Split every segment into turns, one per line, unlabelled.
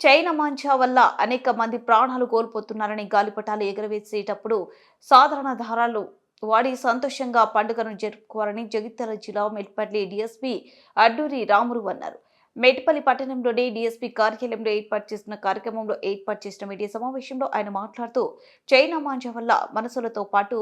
China మాంచా వల్ల అనేక మంది ప్రాణాలు కోల్పోతున్నారని గాలిపటాలు ఎగరవేసేటప్పుడు సాధారణ దారాలు వాడి సంతోషంగా పండుగను జరుపుకోవాలని జగిత్యాల జిల్లా మెట్పల్లి డీఎస్పీ అడ్డూరి రాములు అన్నారు. మెట్పల్లి పట్టణంలోని డీఎస్పీ కార్యాలయంలో ఏర్పాటు చేసిన కార్యక్రమంలో ఏర్పాటు చేసిన మీడియా సమావేశంలో ఆయన మాట్లాడుతూ చైనా మాంజా వల్ల మనసులతో పాటు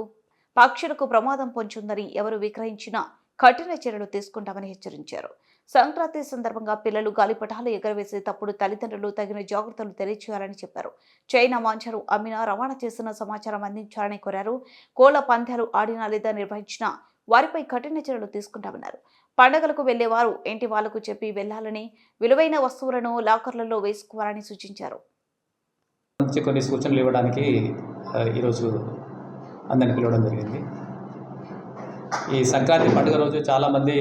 పక్షులకు ప్రమాదం పొంచుందని ఎవరు విక్రయించినా కఠిన చర్యలు తీసుకుంటామని హెచ్చరించారు. సంక్రాంతి సందర్భంగా పిల్లలు గాలిపటాలు ఎగరవేసే తప్పుడు తల్లిదండ్రులు తగిన జాగ్రత్తలు తెలియచేయాలని చెప్పారు. చైనా వాంఛరు అమ్మినా రవాణా చేసిన సమాచారం అందించాలని కోరారు. కోళ్ళ పందాలు ఆడినా లేదా నిర్వహించినా వారిపై కఠిన చర్యలు తీసుకుంటామన్నారు. పండగలకు వెళ్ళేవారు ఇంటి వాళ్ళకు చెప్పి వెళ్ళాలని విలువైన వస్తువులను లాకర్లలో వేసుకోవాలని సూచించారు.
కొన్ని సూచనలు ఇవ్వడానికి ఈరోజు అందరిని పిలవడం జరిగింది. ఈ సంక్రాంతి పండుగ రోజు చాలామంది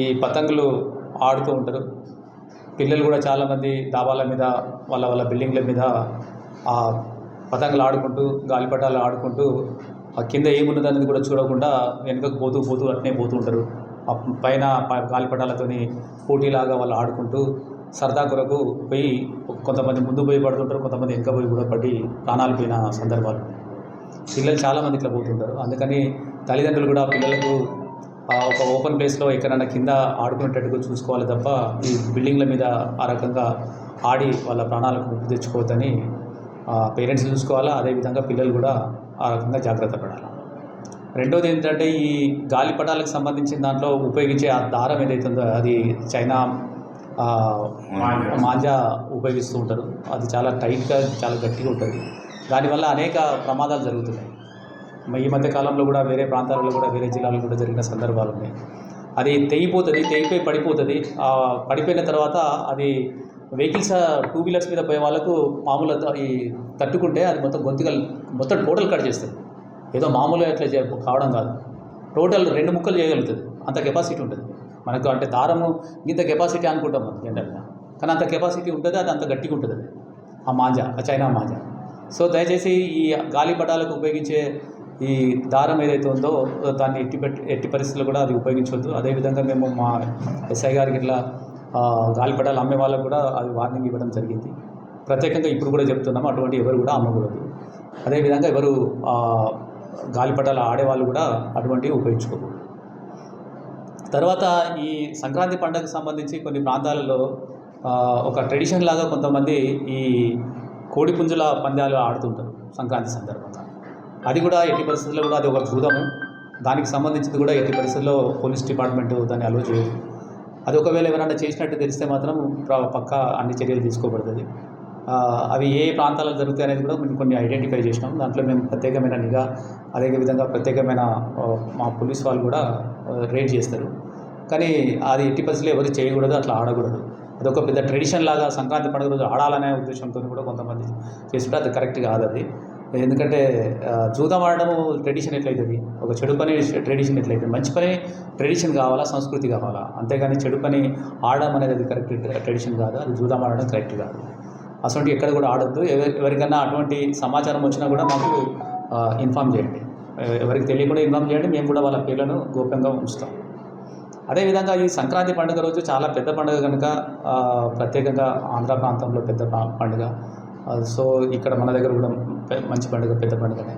ఈ పతంగులు ఆడుతూ ఉంటారు. పిల్లలు కూడా చాలామంది డాబాల మీద వాళ్ళ వాళ్ళ బిల్డింగ్ల మీద ఆ పతంగులు ఆడుకుంటూ గాలిపటాలు ఆడుకుంటూ ఆ కింద ఏమున్నదనేది కూడా చూడకుండా వెనుకకు పోతూ పోతూ అట్నే పోతూ ఉంటారు. ఆ పైన గాలిపటాలతోని పోటీలాగా వాళ్ళు ఆడుకుంటూ సరదా కొరకు పోయి కొంతమంది ముందు పోయి పడుతుంటారు కొంతమంది వెనక పోయి కూడా పడి ప్రాణాలు పోయిన సందర్భాలు. పిల్లలు చాలామంది ఇట్లా పోతుంటారు. అందుకని తల్లిదండ్రులు కూడా పిల్లలకు ఒక ఓపెన్ ప్లేస్లో ఎక్కడైనా కింద ఆడుకునేటట్టుగా చూసుకోవాలి తప్ప ఈ బిల్డింగ్ల మీద ఆ రకంగా ఆడి వాళ్ళ ప్రాణాలకు ముప్పు తెచ్చుకోవద్దని పేరెంట్స్ చూసుకోవాలా? అదేవిధంగా పిల్లలు కూడా ఆ రకంగా జాగ్రత్త పడాలి? రెండోది ఏంటంటే ఈ గాలిపటాలకు సంబంధించిన దాంట్లో ఉపయోగించే ఆ దారం ఏదైతే ఉందో అది చైనా మాంజా ఉపయోగిస్తూ ఉంటారు. అది చాలా టైట్గా చాలా గట్టిగా ఉంటుంది. దానివల్ల అనేక ప్రమాదాలు జరుగుతున్నాయి. ఈ మధ్య కాలంలో కూడా వేరే ప్రాంతాలలో కూడా వేరే జిల్లాలో కూడా జరిగిన సందర్భాలు ఉన్నాయి. అది తెగిపోతుంది తెగిపోయి పడిపోతుంది. పడిపోయిన తర్వాత అది వెహికల్స్ టూ వీలర్స్ మీద పోయే వాళ్ళకు మామూలు ఈ తట్టుకుంటే అది మొత్తం గొంతుకలు మొత్తం టోటల్ కట్ చేస్తుంది. ఏదో మామూలుగా ఇట్లా చే- కావడం కాదు. టోటల్ రెండు ముక్కలు చేయగలుగుతుంది. అంత కెపాసిటీ ఉంటుంది. మనకు అంటే దారము ఇంత కెపాసిటీ అనుకుంటాం మనం జనరల్గా. కానీ అంత కెపాసిటీ ఉంటుంది అది అంత గట్టిగా ఉంటుంది. ఆ మాంజా ఆ చైనా మాంజా. సో దయచేసి ఈ గాలిపటాలకు ఉపయోగించే ఈ దారం ఏదైతే ఉందో దాన్ని ఎట్టి పెట్టి ఎట్టి పరిస్థితుల్లో కూడా అది ఉపయోగించవద్దు అదేవిధంగా మేము మా ఎస్ఐ గారికి ఇట్లా గాలిపటాలు అమ్మే వాళ్ళకు కూడా అది వార్నింగ్ ఇవ్వడం జరిగింది. ప్రత్యేకంగా ఇప్పుడు కూడా చెప్తున్నాము అటువంటి ఎవరు కూడా అమ్మకూడదు. అదేవిధంగా ఎవరు గాలిపటాలు ఆడేవాళ్ళు కూడా అటువంటివి ఉపయోగించుకోకూడదు. తర్వాత ఈ సంక్రాంతి పండుగకు సంబంధించి కొన్ని ప్రాంతాలలో ఒక ట్రెడిషన్ లాగా కొంతమంది ఈ కోడిపుంజుల పందాలు ఆడుతుంటారు సంక్రాంతి సందర్భంగా. అది కూడా ఎట్టి పరిస్థితుల్లో కూడా అది ఒక జూదము దానికి సంబంధించింది కూడా ఎట్టి పరిస్థితుల్లో పోలీస్ డిపార్ట్మెంట్ దాన్ని అలో చేయదు. అది ఒకవేళ ఎవరైనా చేసినట్టు తెలిస్తే మాత్రం పక్కా పక్క అన్ని చర్యలు తీసుకోబడుతుంది. అవి ఏ ప్రాంతాలలో జరుగుతాయి అనేది కూడా మేము కొన్ని ఐడెంటిఫై చేసినాం. దాంట్లో మేము ప్రత్యేకమైన నిఘా అదే విధంగా ప్రత్యేకమైన మా పోలీస్ వాళ్ళు కూడా రేడ్ చేస్తారు. కానీ అది ఎట్టి పరిస్థితులు ఎవరు చేయకూడదు అట్లా ఆడకూడదు. అదొక పెద్ద ట్రెడిషన్ లాగా సంక్రాంతి పండుగ రోజు ఆడాలనే ఉద్దేశంతో కూడా కొంతమంది చేస్తుంటే అది కరెక్ట్ కాదు అది. ఎందుకంటే జూదం ఆడడం ట్రెడిషన్ ఎట్లయితుంది? ఒక చెడు పని ట్రెడిషన్ ఎట్లయితుంది? మంచి పని ట్రెడిషన్ కావాలా సంస్కృతి కావాలా? అంతేగాని చెడు పని ఆడడం అనేది అది కరెక్ట్ ట్రెడిషన్ కాదు అది జూదం ఆడడం కరెక్ట్ కాదు. అటువంటి ఎక్కడ కూడా ఆడొద్దు. ఎవరి ఎవరికైనా అటువంటి సమాచారం వచ్చినా కూడా మాకు ఇన్ఫామ్ చేయండి. ఎవరికి తెలియకుండా ఇన్ఫామ్ చేయండి మేము కూడా వాళ్ళ పేర్లను గోప్యంగా ఉంచుతాం. అదేవిధంగా ఈ సంక్రాంతి పండుగ రోజు చాలా పెద్ద పండుగ కనుక ప్రత్యేకంగా ఆంధ్ర ప్రాంతంలో పెద్ద పండుగ. సో ఇక్కడ మన దగ్గర కూడా మంచి పండుగ పెద్ద పండుగనే.